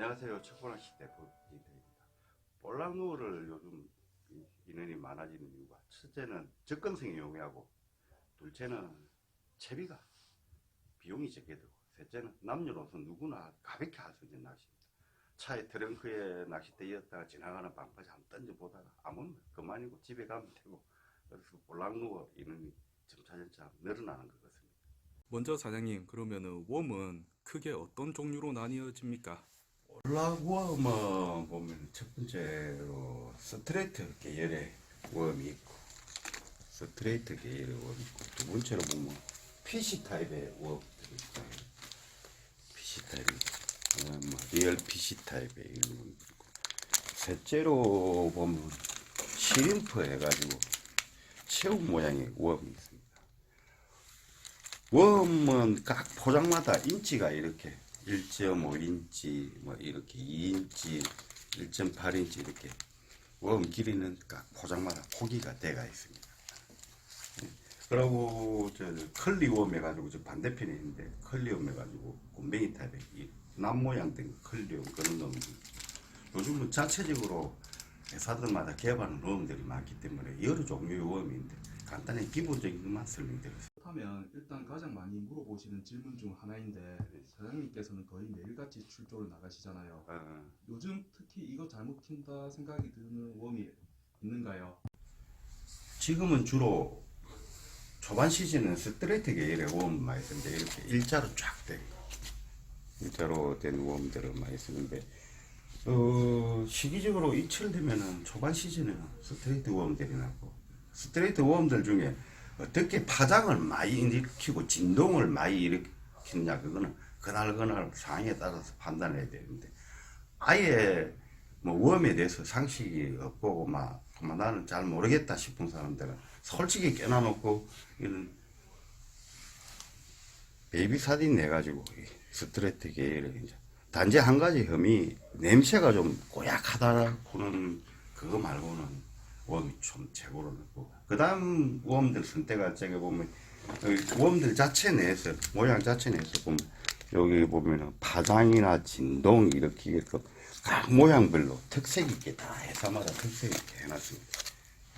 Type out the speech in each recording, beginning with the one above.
안녕하세요. 첫번째 시대 법진입니다. 볼락누를 요즘 이- 인원이 많아지는 이유가 첫째는 접근성이 용이하고 둘째는 채비가 비용이 적게 들고 셋째는 남녀노소 누구나 가볍게 할 수 있는 낚시입니다. 차에 트렁크에 낚싯대였다가 지나가는 방파제 한번 던져보다가 아무 그만이고 집에 가면 되고 그래서 볼락누어 인원이 점차점차 늘어나는 것 같습니다. 먼저 사장님 그러면은 웜은 크게 어떤 종류로 나뉘어집니까? 올라웜은 보면 첫 번째로 스트레이트 계열의 웜이 있고 스트레이트 계열의 웜이 있고 두 번째로 보면 PC 타입의 웜들이 있고 PC 타입 어, 뭐 리얼 PC 타입의 이런 거 있고 셋째로 보면 시림프 해가지고 새우 모양의 웜이 있습니다. 웜은 각 포장마다 인치가 이렇게 1.5인치, 뭐 이렇게 2인치, 1.8인치 이렇게 웜 길이는 각 포장마다 포기가 돼가 있습니다. 예. 그리고 저 컬리웜 해가지고 저 반대편에 있는데 컬리웜 해가지고 곰뱅이 타입의 이남 모양 된 컬리웜 그런 놈이 요즘은 자체적으로 회사들마다 개발하는 웜들이 많기 때문에 여러 종류의 웜인데 간단히 기본적인 것만 설명드렸습니다. 그렇다면 일단 가장 많이 물어보시는 질문 중 하나인데 사장님께서는 거의 매일같이 출조를 나가시잖아요. 어, 요즘 특히 이거 잘못 튄다 생각이 드는 웜이 있는가요? 지금은 주로 초반 시즌은 스트레이트 계열의 웜 많이 쓰는데 이렇게 일자로 쫙 된, 일자로 된 웜들을 많이 쓰는데 어, 시기적으로 이철 되면은 초반 시즌에는 스트레이트 웜들이 나고 스트레이트 웜들 중에 어떻게 파장을 많이 일으키고 진동을 많이 일으키느냐 그거는 그날 그날 상황에 따라서 판단해야 되는데 아예 뭐 웜에 대해서 상식이 없고 막, 막 나는 잘 모르겠다 싶은 사람들은 솔직히 깨놔놓고 이런 베이비 사딘 내가지고 이 스트레이트 계열을 이제 단지 한 가지 혐의 냄새가 좀 고약하다고는 그거 말고는 웜이 좀 최고로 넣고 그 다음 웜들 선택할 적에 보면 그 웜들 자체 내에서 모양 자체 내에서 보면 여기 보면은 파장이나 진동 일으키게끔 각 모양별로 특색 있게 다 회사마다 특색 있게 해놨습니다.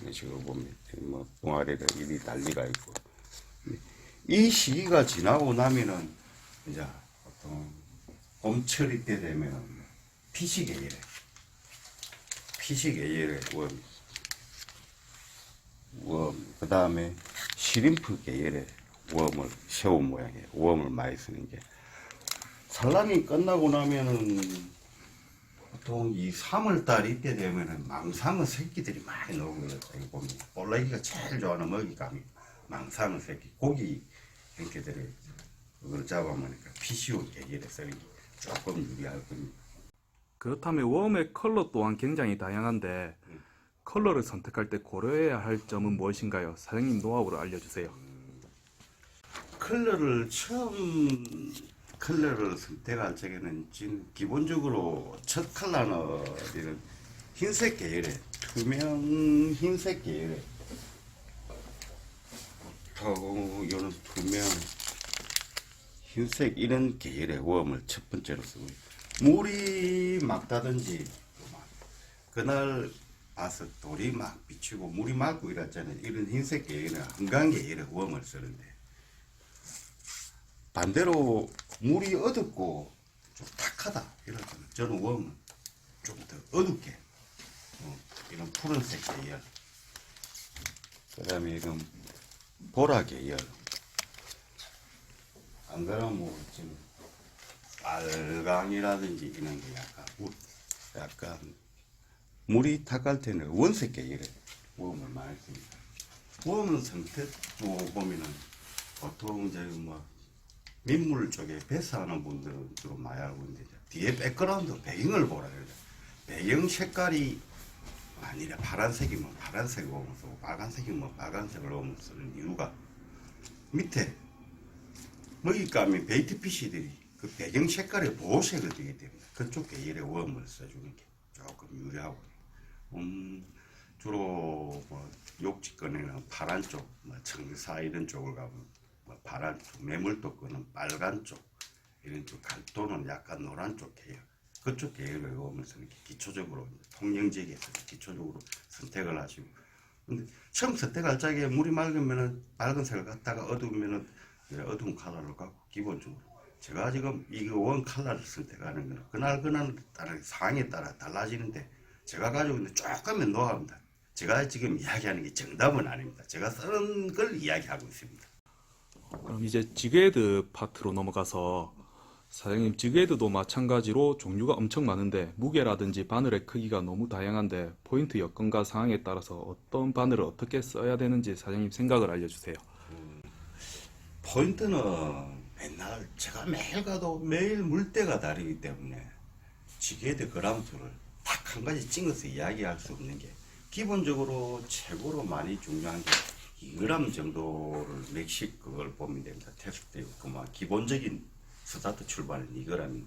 이런 식으로 보면 뭐 동아리를 이리 달리가 있고 이 시기가 지나고 나면은 이제 보통 봄철이 때 되면은 계열에 피시 계열의 웜, 웜, 그 다음에 시림프 계열의 웜을 새우 모양의 웜을 많이 쓰는 게 산란이 끝나고 나면은 보통 이 3월달 이때 되면은 망상어 새끼들이 많이 나오거든요. 보면 볼라기가 제일 좋아하는 먹이감이 망상어 새끼 고기 형태들을 그걸 잡아먹으니까 피시오 계열에 쓰는 게 조금 유리할 겁니다. 그렇다면 웜의 컬러 또한 굉장히 다양한데 컬러를 선택할 때 고려해야 할 점은 무엇인가요? 사장님 노하우를 알려주세요. 컬러를 처음 컬러를 선택할 적에는 지금 기본적으로 첫 컬러는 이런 흰색 계열의 투명 흰색 계열의 하고 이런 투명 흰색 이런 계열의 웜을 첫 번째로 쓰고. 물이 막다든지 그날 봐서 돌이 막 비치고 물이 맑고 이랬잖아요. 이런 흰색 계열은 한강 계열의 웜을 쓰는데 반대로 물이 어둡고 좀 탁하다 이러잖아요. 저는 웜은 좀 더 어둡게 어, 이런 푸른색 계열 그 다음에 이런 보라 계열 안 그러면 뭐 지금 빨강이라든지 이런 게 약간 우- 약간 물이 탁할 때는 원색 계열의 웜을 많이 씁니다. 웜은 선택도 보면은 보통 저기 뭐 민물 쪽에 배사하는 분들은 주로 많이 알고 있는데 뒤에 백그라운드 배경을 보라 그러죠. 배경 색깔이 아니라 파란색이면 파란색을 오면 쓰고 빨간색이면 빨간색을 오면 쓰는 이유가 밑에 먹잇감이 베이트피시들이 그 배경 색깔의 보호색을 띠기 때문에 그쪽 계열의 웜을 써주는 게 조금 유리하고 음, 주로 뭐 욕지권에는 파란 쪽, 뭐 청사 이런 쪽을 가면 뭐 파란 쪽, 매물도 끄는 빨간 쪽 이런 쪽 갈도는 약간 노란 쪽 계열. 그쪽 계획을 오면서 이렇게 기초적으로 통영 지역에서 기초적으로 선택을 하시고. 근데 처음 선택할 적에 물이 맑으면은 밝은 색을 갖다가 어두우면은 어두운 컬러를 갖고 기본적으로 제가 지금 이거 원 컬러를 선택하는 거는 그날 그날 따라 상황에 따라 달라지는데 제가 가지고 있는 조금의 노하우입니다. 제가 지금 이야기하는 게 정답은 아닙니다. 제가 쓰는 걸 이야기하고 있습니다. 그럼 이제 지게헤드 파트로 넘어가서 사장님 지게헤드도 마찬가지로 종류가 엄청 많은데 무게라든지 바늘의 크기가 너무 다양한데 포인트 여건과 상황에 따라서 어떤 바늘을 어떻게 써야 되는지 사장님 생각을 알려주세요. 포인트는 맨날 제가 매일 가도 매일 물때가 다르기 때문에 지게대 그람수를 딱 한 가지 찍어서 이야기할 수 없는 게 기본적으로 최고로 많이 중요한 게 2g 정도를 맥식 그걸 보면 됩니다. 테스트 그만 기본적인 스타트 출발은 2g입니다.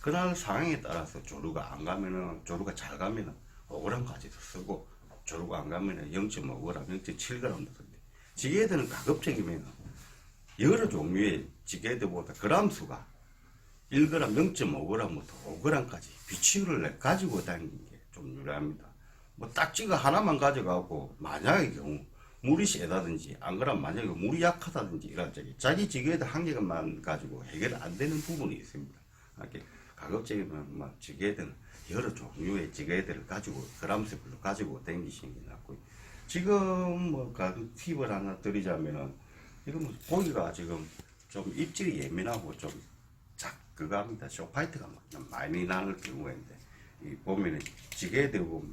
그날 상황에 따라서 조류가 안 가면은 조류가 잘 가면은 5g까지도 쓰고 조류가 안 가면은 0.5g, 0.7g도 쓰는데 지게대는 가급적이면 여러 종류의 지게대보다 그람 수가 1g, 0.5g부터 5g까지 비치율을 가지고 다니는 게 좀 유리합니다. 뭐 딱지가 하나만 가져가고 만약의 경우 물이 세다든지 안 그러면 만약에 물이 약하다든지 이런 적이 자기 지게대 한 개만 가지고 해결 안 되는 부분이 있습니다. 이렇게 가급적이면 뭐 지게대는 여러 종류의 지게대를 가지고 그람수별로 가지고 다니시는 게 낫고요. 지금 뭐 팁을 하나 드리자면은 이거 뭐 고기가 지금 좀 입질이 예민하고 좀 작, 그거 합니다. 쇼파이트가 좀 많이 나는 경우인데, 이 보면은 지게에 대고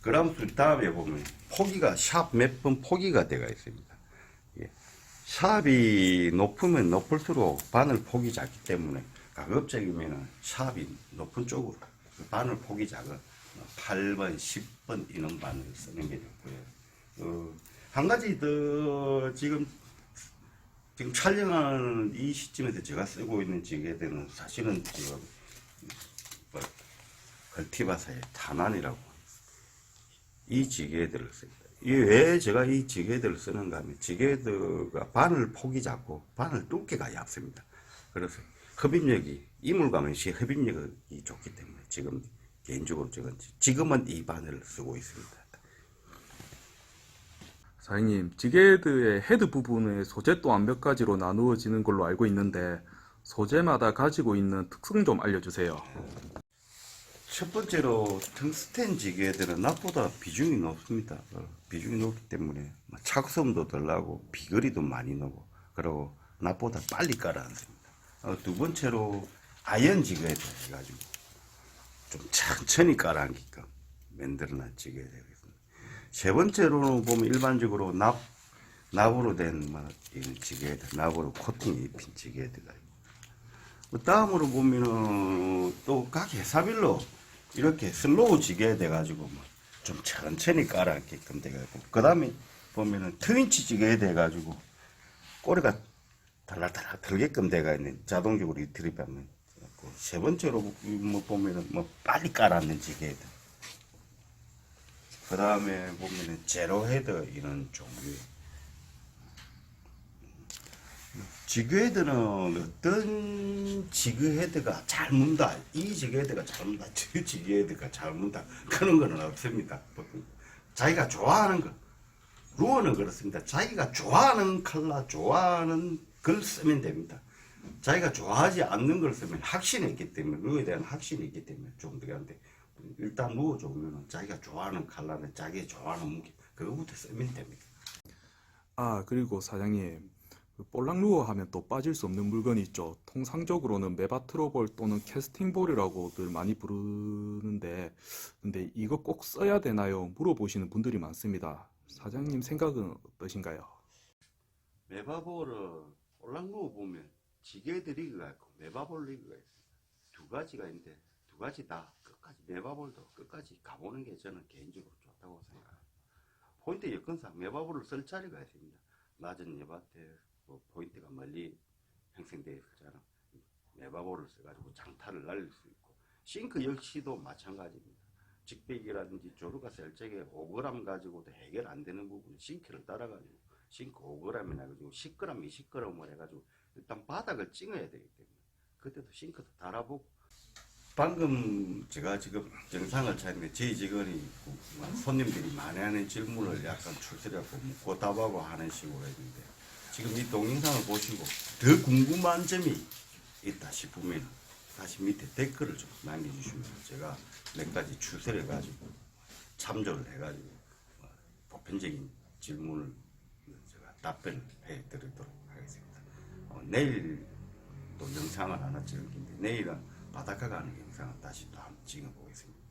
그람 수 다음에 보면 포기가 샵 몇 번 포기가 되어 있습니다. 예. 샵이 높으면 높을수록 바늘 폭이 작기 때문에 가급적이면은 샵이 높은 쪽으로 그 바늘 폭이 작은 8번, 10번 이런 바늘을 쓰는 게 좋고요. 어, 한 가지 더 지금 지금 촬영하는 이 시점에서 제가 쓰고 있는 지게대는 사실은 지금 뭐 걸티바사의 탄환이라고 이 지게대를 씁니다. 이왜 제가 이 지게대를 쓰는가 하면 지게대가 바늘 폭이 작고 바늘 두께가 얇습니다. 그래서 흡입력이 이물감은 시 흡입력이 좋기 때문에 지금 개인적으로 지금 지금은 이 바늘을 쓰고 있습니다. 사장님 지게헤드의 헤드 부분의 소재 또한 몇 가지로 나누어지는 걸로 알고 있는데 소재마다 가지고 있는 특성 좀 알려주세요. 첫 번째로 텅스텐 지게들은 낮보다 비중이 높습니다. 어, 비중이 높기 때문에 뭐 착성도 덜 나고 비거리도 많이 나고 그리고 낮보다 빨리 깔아앉습니다. 어, 두 번째로 아이언 지게들 해가지고 좀 천천히 깔아앉게끔 만들어놨 지게 되겠습니다. 세 번째로는 보면 일반적으로 납 납으로 된 뭐 이런 지게들, 납으로 코팅 입힌 지게들가 있고. 그 다음으로 보면은 또 각 회사별로 이렇게 슬로우 지게 돼가지고 뭐 좀 천천히 깔아앉게끔 돼가지고. 그 다음에 보면은 트윈치 지게 돼가지고 꼬리가 달라달라 들게끔 돼가 있는 자동적으로 이 드립하면 있고, 세 번째로 뭐 보면은 뭐 빨리 깔아앉는 지게들 그 다음에 보면은 제로 헤드 이런 종류 지그헤드는 어떤 지그헤드가 잘 문다, 이 지그헤드가 잘 문다, 저 지그헤드가 잘 문다, 그런 거는 없습니다. 보통. 자기가 좋아하는 거. 루어는 그렇습니다. 자기가 좋아하는 컬러, 좋아하는 걸 쓰면 됩니다. 자기가 좋아하지 않는 걸 쓰면 확신이 있기 때문에, 루어에 대한 확신이 있기 때문에 좀 들어가는데, 일단 루어 종류는 자기가 좋아하는 컬러는 자기 좋아하는 무게, 그거부터 쓰면 됩니다. 아 그리고 사장님 그 볼락루어 하면 또 빠질 수 없는 물건이 있죠. 통상적으로는 메바트로볼 또는 캐스팅볼이라고들 많이 부르는데 근데 이거 꼭 써야 되나요? 물어보시는 분들이 많습니다. 사장님 생각은 어떠신가요? 메바볼은 올랑루어 보면 지게드 리그가 있고 메바볼 리그가 있습니다. 두 가지가 있는데 두 가지 다 끝까지 메바볼도 끝까지 가보는 게 저는 개인적으로 좋다고 생각합니다. 포인트 여건상 메바볼을 쓸 자리가 있습니다. 낮은 예밭에 뭐 포인트가 멀리 형성되어 있잖아. 메바볼을 써가지고 장타를 날릴 수 있고 싱크 역시도 마찬가지입니다. 직백이라든지 조류가 셀 적에 5g 가지고도 해결 안 되는 부분 싱크를 따라가지고 싱크 5g이나 가지고 10g, 20g을 해가지고 일단 바닥을 찍어야 되기 때문에 그때도 싱크도 달아보고 방금 제가 지금 영상을 저희 직원이 그 손님들이 많이 하는 질문을 약간 추스려고 묻고 답하고 하는 식으로 했는데 지금 이 동영상을 보시고 더 궁금한 점이 있다 싶으면 다시 밑에 댓글을 좀 남겨주시면 제가 몇 가지 추스려 가지고 참조를 해가지고 어, 보편적인 질문을 제가 답변을 해드리도록 하겠습니다. 어, 내일 또 영상을 하나 찍을 건데 내일은 바닷가 가는 영상을 다시 또 한번 찍어보겠습니다.